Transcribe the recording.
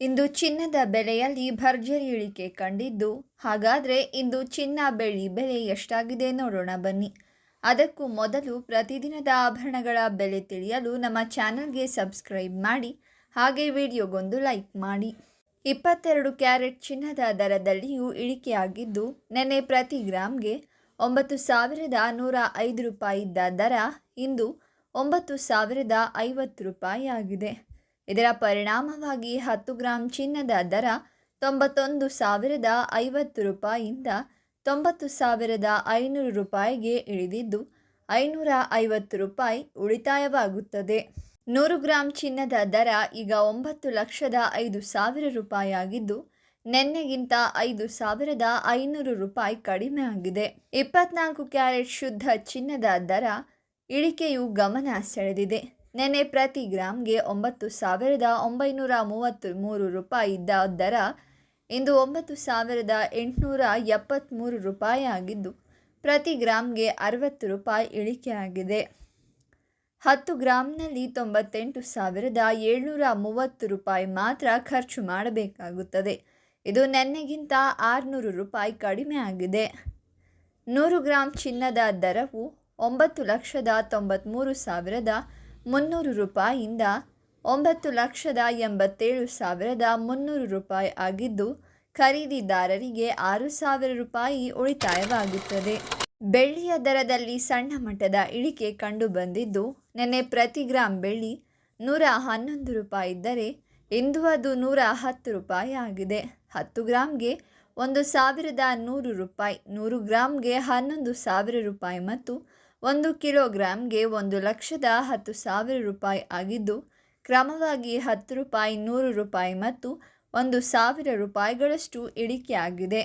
ಇಂದು ಚಿನ್ನದ ಬೆಲೆಯಲ್ಲಿ ಭರ್ಜರಿ ಇಳಿಕೆ ಕಂಡಿದ್ದು, ಹಾಗಾದರೆ ಇಂದು ಚಿನ್ನ ಬೆಳ್ಳಿ ಬೆಲೆ ಎಷ್ಟಾಗಿದೆ ನೋಡೋಣ ಬನ್ನಿ. ಅದಕ್ಕೂ ಮೊದಲು ಪ್ರತಿದಿನದ ಆಭರಣಗಳ ಬೆಲೆ ತಿಳಿಯಲು ನಮ್ಮ ಚಾನಲ್ಗೆ ಸಬ್ಸ್ಕ್ರೈಬ್ ಮಾಡಿ, ಹಾಗೆ ವಿಡಿಯೋಗೊಂದು ಲೈಕ್ ಮಾಡಿ. ಇಪ್ಪತ್ತೆರಡು ಕ್ಯಾರೆಟ್ ಚಿನ್ನದ ದರದಲ್ಲಿಯೂ ಇಳಿಕೆಯಾಗಿದ್ದು, ನೆನ್ನೆ ಪ್ರತಿ ಗ್ರಾಮ್ಗೆ ಒಂಬತ್ತು ಸಾವಿರದ ನೂರ ಐದು ರೂಪಾಯಿ ಇದ್ದ ದರ ಇಂದು ಒಂಬತ್ತು ಸಾವಿರದ ಐವತ್ತು ರೂಪಾಯಿ ಆಗಿದೆ ಇದರ ಪರಿಣಾಮವಾಗಿ ಹತ್ತು ಗ್ರಾಂ ಚಿನ್ನದ ದರ ತೊಂಬತ್ತೊಂದು ಸಾವಿರದ ಐವತ್ತು ರೂಪಾಯಿಯಿಂದ ತೊಂಬತ್ತು ಸಾವಿರದ ಐನೂರು ರೂಪಾಯಿಗೆ ಇಳಿದಿದ್ದು, ಐನೂರ ಐವತ್ತು ರೂಪಾಯಿ ಉಳಿತಾಯವಾಗುತ್ತದೆ. ನೂರು ಗ್ರಾಂ ಚಿನ್ನದ ದರ ಈಗ ಒಂಬತ್ತು ಲಕ್ಷದ ಐದು ಸಾವಿರ ರೂಪಾಯಿ ಆಗಿದ್ದು ನಿನ್ನೆಗಿಂತ ಐದು ಸಾವಿರದ ಐನೂರು ರೂಪಾಯಿ ಕಡಿಮೆ ಆಗಿದೆ. ಇಪ್ಪತ್ನಾಲ್ಕು ಕ್ಯಾರೆಟ್ ಶುದ್ಧ ಚಿನ್ನದ ದರ ಇಳಿಕೆಯು ಗಮನ ಸೆಳೆದಿದೆ. ನೆನ್ನೆ ಪ್ರತಿ ಗ್ರಾಮ್ಗೆ ಒಂಬತ್ತು ಸಾವಿರದ ಒಂಬೈನೂರ ಮೂವತ್ತು ಮೂರು ರೂಪಾಯಿ ಇದ್ದ ದರ ಇಂದು ಒಂಬತ್ತು ಸಾವಿರದ ಎಂಟುನೂರ ಎಪ್ಪತ್ತ್ಮೂರು ರೂಪಾಯಿ ಆಗಿದ್ದು, ಪ್ರತಿ ಗ್ರಾಮ್ಗೆ ಅರವತ್ತು ರೂಪಾಯಿ ಇಳಿಕೆಯಾಗಿದೆ ಹತ್ತು ಗ್ರಾಮ್ನಲ್ಲಿ ತೊಂಬತ್ತೆಂಟು ಸಾವಿರದ ಏಳ್ನೂರ ಮೂವತ್ತು ರೂಪಾಯಿ ಮಾತ್ರ ಖರ್ಚು ಮಾಡಬೇಕಾಗುತ್ತದೆ. ಇದು ನೆನ್ನೆಗಿಂತ ಆರುನೂರು ರೂಪಾಯಿ ಕಡಿಮೆ ಆಗಿದೆ. ನೂರು ಗ್ರಾಂ ಚಿನ್ನದ ದರವು ಒಂಬತ್ತು ಲಕ್ಷದ ತೊಂಬತ್ತ್ಮೂರು ಸಾವಿರದ ಮುನ್ನೂರು ರೂಪಾಯಿಯಿಂದ ಒಂಬತ್ತು ಲಕ್ಷದ ಎಂಬತ್ತೇಳು ಸಾವಿರದ ಮುನ್ನೂರು ರೂಪಾಯಿ ಆಗಿದ್ದು, ಖರೀದಿದಾರರಿಗೆ ಆರು ಸಾವಿರ ರೂಪಾಯಿ ಉಳಿತಾಯವಾಗುತ್ತದೆ. ಬೆಳ್ಳಿಯ ದರದಲ್ಲಿ ಸಣ್ಣ ಮಟ್ಟದ ಇಳಿಕೆ ಕಂಡುಬಂದಿದ್ದು, ನಿನ್ನೆ ಪ್ರತಿ ಗ್ರಾಂ ಬೆಳ್ಳಿ ನೂರ ಹನ್ನೊಂದು ರೂಪಾಯಿ ಇದ್ದರೆ, ಇಂದು ಅದು ನೂರ ಹತ್ತು ರೂಪಾಯಿ ಆಗಿದೆ. ಹತ್ತು ಗ್ರಾಮ್ಗೆ ಒಂದು ಸಾವಿರದ ನೂರು ರೂಪಾಯಿ, ನೂರು ಗ್ರಾಮ್ಗೆ ಹನ್ನೊಂದು ಸಾವಿರ ರೂಪಾಯಿ ಮತ್ತು ಒಂದು ಕಿಲೋಗ್ರಾಮ್ಗೆ ಒಂದು ಲಕ್ಷದ ಹತ್ತು ಸಾವಿರ ರೂಪಾಯಿ ಆಗಿದ್ದು, ಕ್ರಮವಾಗಿ ಹತ್ತು ರೂಪಾಯಿ, ನೂರು ರೂಪಾಯಿ ಮತ್ತು ಒಂದು ಸಾವಿರ ರೂಪಾಯಿಗಳಷ್ಟು ಇಳಿಕೆಯಾಗಿದೆ.